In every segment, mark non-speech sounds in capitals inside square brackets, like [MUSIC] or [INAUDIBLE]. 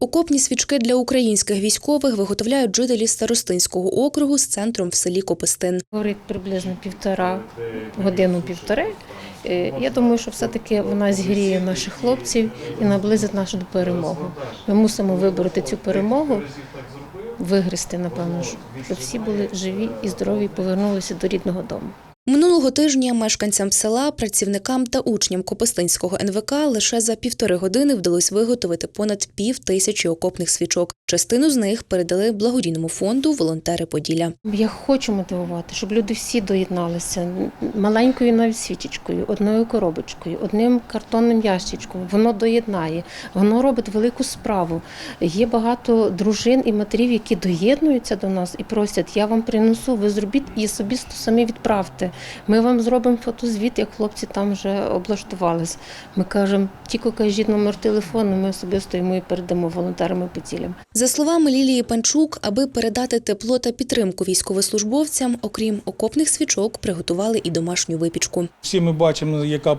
Окопні свічки для українських військових виготовляють жителі Старостинського округу з центром в селі Копистин. Говорить приблизно півтора годину-півтори. Е, Я думаю, що все-таки вона зігріє наших хлопців і наблизить нашу до перемоги. Ми мусимо вибороти цю перемогу, вигризти, напевно, щоб всі були живі і здорові повернулися до рідного дому. Минулого тижня мешканцям села, працівникам та учням Копистинського НВК лише за півтори години вдалося виготовити понад пів тисячі окопних свічок. Частину з них передали благодійному фонду волонтери Поділля. Я хочу мотивувати, щоб люди всі доєдналися маленькою навіть свічечкою, одною коробочкою, одним картонним ящичком. Воно доєднає, воно робить велику справу. Є багато дружин і матерів, які доєднуються до нас і просять: я вам принесу, ви зробіть і особисто самі відправте. Ми вам зробимо фотозвіт, як хлопці там вже облаштувались. Ми кажемо, тільки кажіть номер телефону, ми особисто йому і передамо волонтерам і поцілям. За словами Лілії Панчук, аби передати тепло та підтримку військовослужбовцям, окрім окопних свічок, приготували і домашню випічку. Всі ми бачимо, яка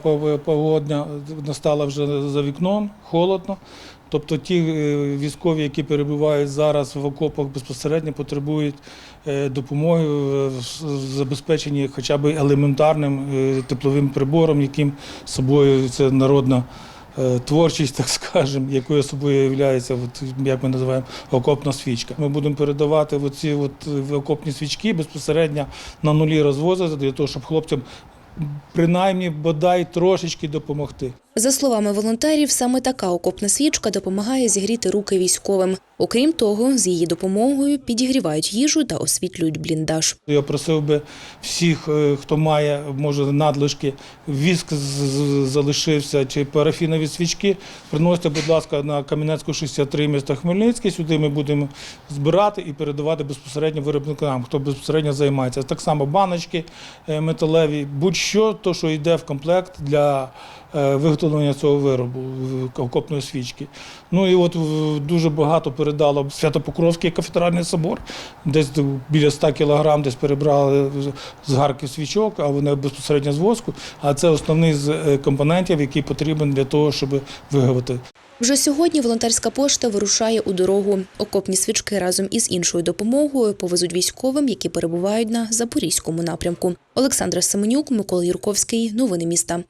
погодня настала вже за вікном, холодно. Тобто ті е, військові, які перебувають зараз в окопах, безпосередньо потребують е, допомоги в в забезпеченні хоча б елементарним е, тепловим прибором, яким собою це народна е, творчість, [LAUGHS] так скажемо, якою собою є, от, як ми називаємо, окопна свічка. Ми будемо передавати оці от е, окопні свічки безпосередньо на нулі розвозити для того, щоб хлопцям принаймні бодай трошечки допомогти. За словами волонтерів, саме така окопна свічка допомагає зігріти руки військовим. Окрім того, з її допомогою підігрівають їжу та освітлюють бліндаж. Я просив би всіх, е, хто має, може, надлишки, віск залишився чи парафінові свічки, приносите, будь ласка, на Кам'янецьку 63 міста Хмельницький. Сюди ми будемо збирати і передавати безпосередньо виробникам, хто безпосередньо займається. Так само баночки е, металеві, будь-що, то, що йде в комплект для е, виготовлення цього виробу, окопної свічки. Ну і от дуже багато передало Свято-Покровський кафедральний собор, десь біля 100 кілограм десь перебрали з гарків свічок, а вони безпосередньо з воску. А це основний з е, компонентів, який потрібен для того, щоб виготовити. Вже сьогодні волонтерська пошта вирушає у дорогу. Окопні свічки разом із іншою допомогою повезуть військовим, які перебувають на запорізькому напрямку. Олександра Семенюк, Микола Юрковський. Новини міста.